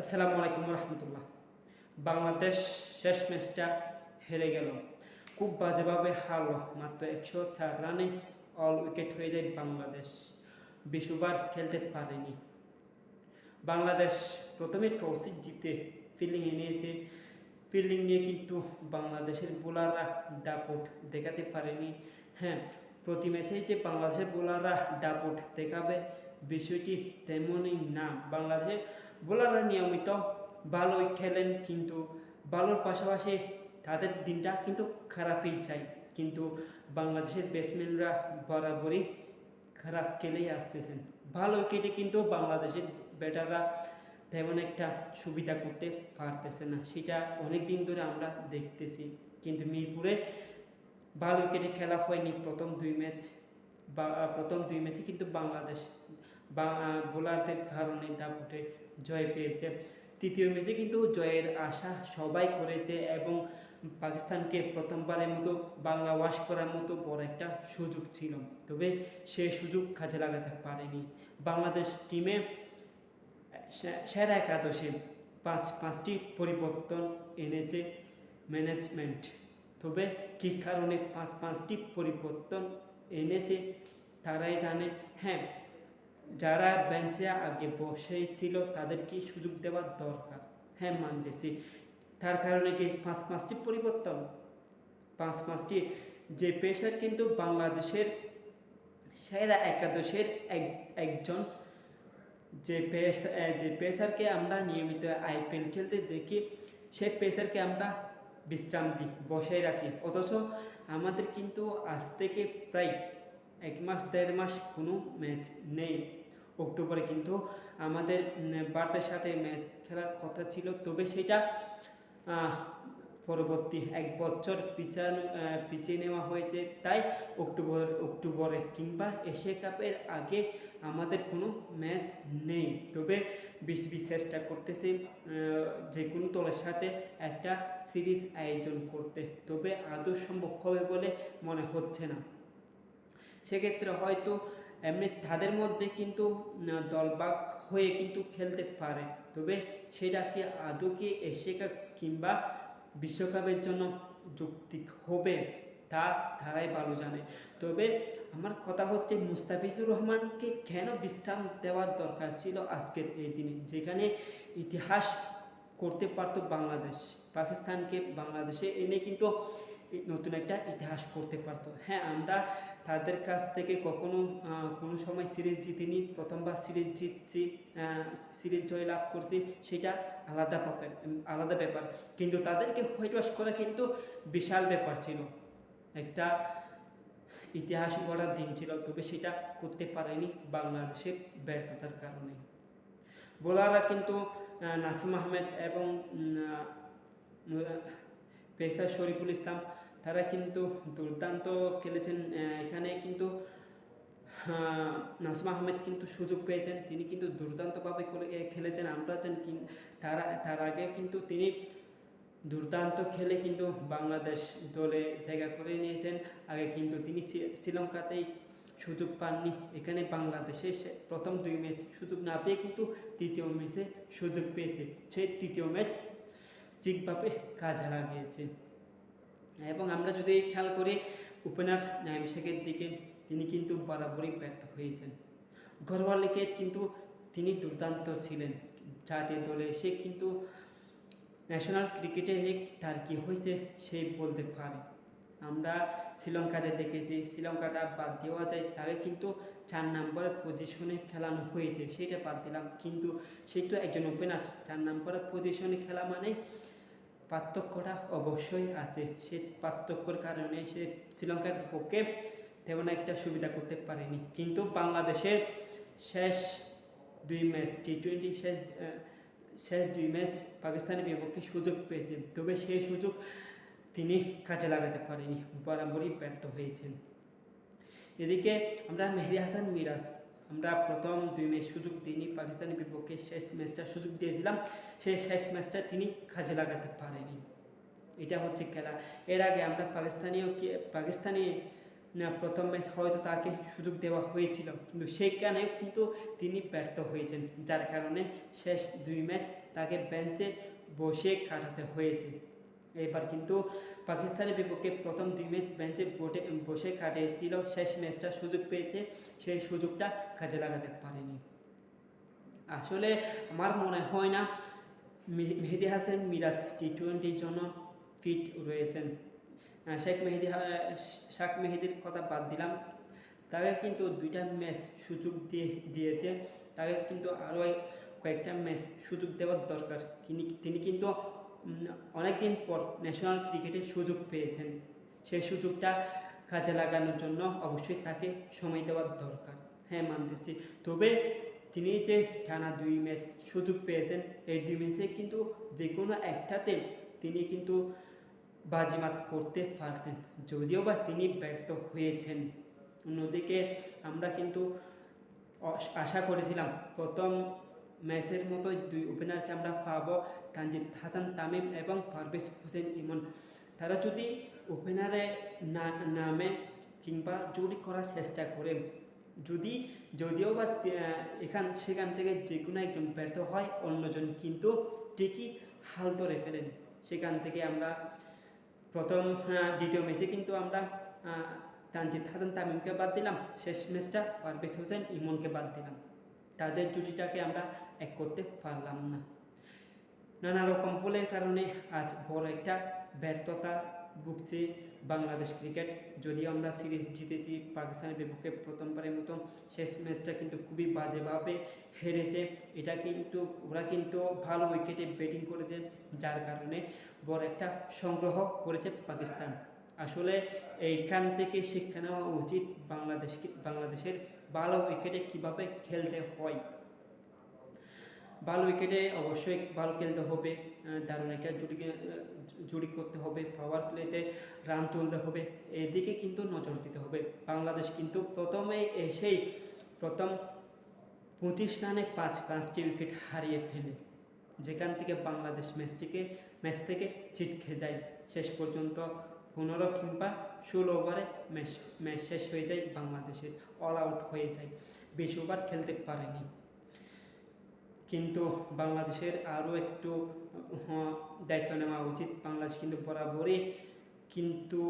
আসসালামু আলাইকুম রহমতুল্লাহ। বাংলাদেশ শেষ ম্যাচটা হেরে গেল। খুব বাজেভাবে হারল মাত্র একশো চার রানে অল উইকেট হয়ে যায় বাংলাদেশ। বিশুবার খেলতে পারেনি। বাংলাদেশ প্রথমে টসে জিতে ফিল্ডিংয়ে নিয়েছে। ফিল্ডিং নিয়ে কিন্তু বাংলাদেশের বোলাররা দাপট দেখাতে পারেনি। হ্যাঁ প্রতি ম্যাচেই যে বাংলাদেশের বোলাররা দাপট দেখাবে বিষয়টি তেমনই না। বাংলাদেশে বোলাররা নিয়মিত ভালোই খেলেন, কিন্তু ভালোর পাশাপাশি তাদের দিনটা কিন্তু খারাপই যায়। কিন্তু বাংলাদেশের ব্যাটসম্যানরা বরাবরই খারাপ খেলেই আসতেছেন। ভালো উইকেটে কিন্তু বাংলাদেশের ব্যাটাররা তেমন একটা সুবিধা করতে পারতেছে না। সেটা অনেক দিন ধরে আমরা দেখতেছি। কিন্তু মিরপুরে ভালো উইকেটে খেলা হয়নি প্রথম দুই ম্যাচ বা, প্রথম দুই ম্যাচে কিন্তু বাংলাদেশ বোলারদের কারণে দাপুটে জয় পেয়েছে। তৃতীয় ম্যাচে কিন্তু জয়ের আশা সবাই করেছে এবং পাকিস্তানকে প্রথমবারের মতো বাংলা ওয়াশ করার মতো বড় একটা সুযোগ ছিল। তবে সে সুযোগ কাজে লাগাতে পারেনি। বাংলাদেশ টিমে সেরা একাদশে পাঁচ, পাঁচটি পরিবর্তন এনেছে ম্যানেজমেন্ট। তবে কী কারণে পাঁচ, পাঁচটি পরিবর্তন এনেছে তারাই জানে। হ্যাঁ যারা বেঞ্চে আগে বসেই ছিল, তাদেরকে সুযোগ দেওয়ার দরকার। হ্যাঁ মানতেছি। তার কারণে কি পাঁচ পাঁচটি পরিবর্তন? পাঁচ পাঁচটি। যে পেশার কিন্তু বাংলাদেশের সেরা একাদশের এক, একজন। যে পেস যে পেশারকে আমরা নিয়মিত আইপিএল খেলতে দেখি সেই পেশারকে আমরা বিশ্রাম দিই, বসায় রাখি। অথচ আমাদের কিন্তু আজ থেকে প্রায় এক মাস দেড় মাস কোনো ম্যাচ নেই। অক্টোবরে কিন্তু আমাদের উম, ভারতের সাথে ম্যাচ খেলার কথা ছিল। তবে সেটা পরবর্তী এক বছর পিছানো পিছিয়ে নেওয়া হয়েছে। তাই অক্টোবর অক্টোবরে কিংবা এশিয়া কাপের আগে আমাদের কোনো ম্যাচ নেই। তবে বিসিবি চেষ্টা করতেছে যে কোনো দলের সাথে একটা সিরিজ আয়োজন করতে। তবে আদৌ সম্ভব হবে বলে মনে হচ্ছে না। সেক্ষেত্রে হয়তো এমনি তাদের মধ্যে কিন্তু দলবাক হয়ে কিন্তু খেলতে পারে। তবে সেটা কি আদৌ কি এশিয়া কাপ কিংবা বিশ্বকাপের জন্য যৌক্তিক হবে, তা তারাই ভালো জানে। তবে আমার কথা হচ্ছে, মুস্তাফিজুর রহমানকে কেন বিশ্রাম দেওয়ার দরকার ছিল আজকের এই দিনে? যেখানে ইতিহাস করতে পারতো বাংলাদেশ, পাকিস্তানকে বাংলাদেশে এনে কিন্তু নতুন একটা ইতিহাস করতে পারতো। হ্যাঁ আমরা তাদের কাছ থেকে কখনো কোনো সময় সিরিজ জিতিনি, প্রথমবার সিরিজ জিতছি সিরিজ জয় লাভ করছি, সেটা আলাদা ব্যাপার আলাদা ব্যাপার। কিন্তু তাদেরকে হোয়াইট ওয়াশ করা কিন্তু বিশাল ব্যাপার ছিল। একটা ইতিহাস গড়ার দিন ছিল, তবে সেটা করতে পারেনি বাংলাদেশের ব্যর্থতার কারণে। বোলাররা কিন্তু নাসিম আহমেদ এবং পেসার শরীফুল ইসলাম কিন্তু দুর্দান্ত খেলেছেন এখানে কিন্তু নাসিম আহমেদ কিন্তু সুযোগ পেয়েছেন। তিনি কিন্তু দুর্দান্তভাবে খেলেছেন। আমরা তার তার আগে কিন্তু তিনি দুর্দান্ত খেলে কিন্তু বাংলাদেশ দলে জায়গা করে নিয়েছেন। আগে কিন্তু তিনি শ্রীলঙ্কাতেই সুযোগ পাননি। এখানে বাংলাদেশে প্রথম দুই ম্যাচ সুযোগ না পেয়ে কিন্তু তৃতীয় ম্যাচে সুযোগ পেয়েছে। সেই তৃতীয় ম্যাচ ঠিকভাবে কাজে লাগিয়েছে। এবং আমরা যদি খেয়াল করি ওপেনার নাইম শেখের দিকে তিনি কিন্তু বরাবরই ব্যর্থ হয়েছেন। ঘরোয়া লিগে কিন্তু তিনি দুর্দান্ত ছিলেন। জাতীয় দলে সে কিন্তু ন্যাশনাল ক্রিকেটে তার কি হয়েছে সে বলতে পারে। আমরা শ্রীলঙ্কাতে দেখেছি, শ্রীলঙ্কাটা বাদ দেওয়া যায়, তাকে কিন্তু চার নম্বরের পজিশনে খেলানো হয়েছে। সেটা বাদ দিলাম, কিন্তু সে তো একজন ওপেনার চার নম্বরের পজিশনে খেলা মানে পার্থক্যটা অবশ্যই আছে। সে পার্থক্যর কারণে সে শ্রীলঙ্কার পক্ষে তেমন একটা সুবিধা করতে পারেনি। কিন্তু বাংলাদেশের শেষ দুই ম্যাচ টি টোয়েন্টি শেষ শেষ দুই ম্যাচ পাকিস্তানের বিপক্ষে সুযোগ পেয়েছে তবে সেই সুযোগ তিনি কাজে লাগাতে পারেনি। বরাবরই ব্যর্থ হয়েছেন। এদিকে আমরা মেহেদি হাসান মিরাজ আমরা প্রথম দুই ম্যাচ সুযোগ দিইনি, পাকিস্তানের বিপক্ষে শেষ ম্যাচটা সুযোগ দিয়েছিলাম, সেই শেষ ম্যাচটা তিনি কাজে লাগাতে পারেনি। এটা হচ্ছে খেলা। এর আগে আমরা পাকিস্তানীয় কি, পাকিস্তানি প্রথম ম্যাচ হয়তো তাকে সুযোগ দেওয়া হয়েছিল, কিন্তু সেইখানে কিন্তু তিনি ব্যর্থ হয়েছেন, যার কারণে শেষ দুই ম্যাচ তাকে বেঞ্চে বসে কাটাতে হয়েছে। এবার কিন্তু পাকিস্তানের বিপক্ষে প্রথম দুই ম্যাচ বেঞ্চে বোটে, বসে কাটিয়েছিল। শেষ ম্যাচটা সুযোগ পেয়েছে, সেই সুযোগটা কাজে লাগাতে পারেনি। আসলে আমার মনে হয় না মেহেদি হাসান মিরাজ টি টোয়েন্টির জন্য ফিট রয়েছেন। শেখ মেহেদি শাক মেহেদির কথা বাদ দিলাম। তাকে কিন্তু দুইটা ম্যাচ সুযোগ দিয়ে, দিয়েছে। তাকে কিন্তু আরও কয়েকটা ম্যাচ সুযোগ দেওয়ার দরকার। তিনি কিন্তু অনেক দিন পর ন্যাশনাল ক্রিকেটে সুযোগ পেয়েছেন। সেই সুযোগটা কাজে লাগানোর জন্য অবশ্যই তাকে সময় দেওয়ার দরকার। হ্যাঁ মানতেছি। তবে তিনি যে টানা দুই ম্যাচ সুযোগ পেয়েছেন, এই দুই ম্যাচে কিন্তু যে কোনো একটাতে তিনি কিন্তু বাজিমাত করতে পারতেন। যদিও বা তিনি ব্যর্থ হয়েছেন। অন্যদিকে আমরা কিন্তু আশা করেছিলাম, প্রথম ম্যাচের মতো দুই ওপেনারকে আমরা পাবো তানজিদ হাসান, তামিম এবং পারভেজ হোসেন ইমন। তারা যদি ওপেনারে নামে কিংবা জুটি করার চেষ্টা করে, যদি যদিও বা এখান, সেখান থেকে যে কোনো একজন ব্যর্থ হয় অন্যজন, কিন্তু ঠিকই হাল ধরে ফেলেন। সেখান থেকে আমরা প্রথম দ্বিতীয় ম্যাচে কিন্তু আমরা তানজিদ হাসান, তামিমকে বাদ দিলাম। শেষ ম্যাচটা পারভেজ হোসেন ইমনকে বাদ দিলাম। তাদের জুটিটাকে আমরা এক করতে পারলাম না। নানা রকম ভুলের কারণে আজ বড় একটা ব্যর্থতা ভুগছে বাংলাদেশ ক্রিকেট। যদিও আমরা সিরিজ জিতেছি, পাকিস্তানের বিপক্ষে প্রথমবারের মতো শেষ ম্যাচটা কিন্তু খুবই বাজেভাবে হেরেছে। এটা কিন্তু, ওরা কিন্তু ভালো উইকেটে ব্যাটিং করেছে, যার কারণে বড় একটা সংগ্রহ করেছে পাকিস্তান। আসলে এইখান থেকে শিক্ষা নেওয়া উচিত বাংলাদেশকে, বাংলাদেশের ভালো উইকেটে কীভাবে খেলতে হয়? ভালো উইকেটে অবশ্যই ভালো খেলতে হবে। দারুণ একটা জুটি জুটি করতে হবে। পাওয়ার প্লেতে রান তুলতে হবে। এদিকে কিন্তু নজর দিতে হবে। বাংলাদেশ কিন্তু প্রথমে এসেই প্রথম পঁচিশ রানে পাঁচ, পাঁচটি উইকেট হারিয়ে ফেলে। যেখান থেকে বাংলাদেশ ম্যাচটিকে ম্যাচ থেকে ছিটকে যায়। শেষ পর্যন্ত পনেরো কিংবা ষোলো ওভারে ম্যাচ ম্যাচ শেষ হয়ে যায় বাংলাদেশের অল আউট হয়ে যায়। বেশি ওভার খেলতে পারেনি। কিন্তু বাংলাদেশের আরও একটু দায়িত্ব নেওয়া উচিত বাংলাদেশ কিন্তু বরাবরই। কিন্তু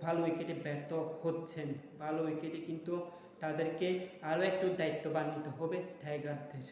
ভালো উইকেটে ব্যর্থ হচ্ছেন। ভালো উইকেটে কিন্তু তাদেরকে আরও একটু দায়িত্ববান নিতে হবে টাইগারদের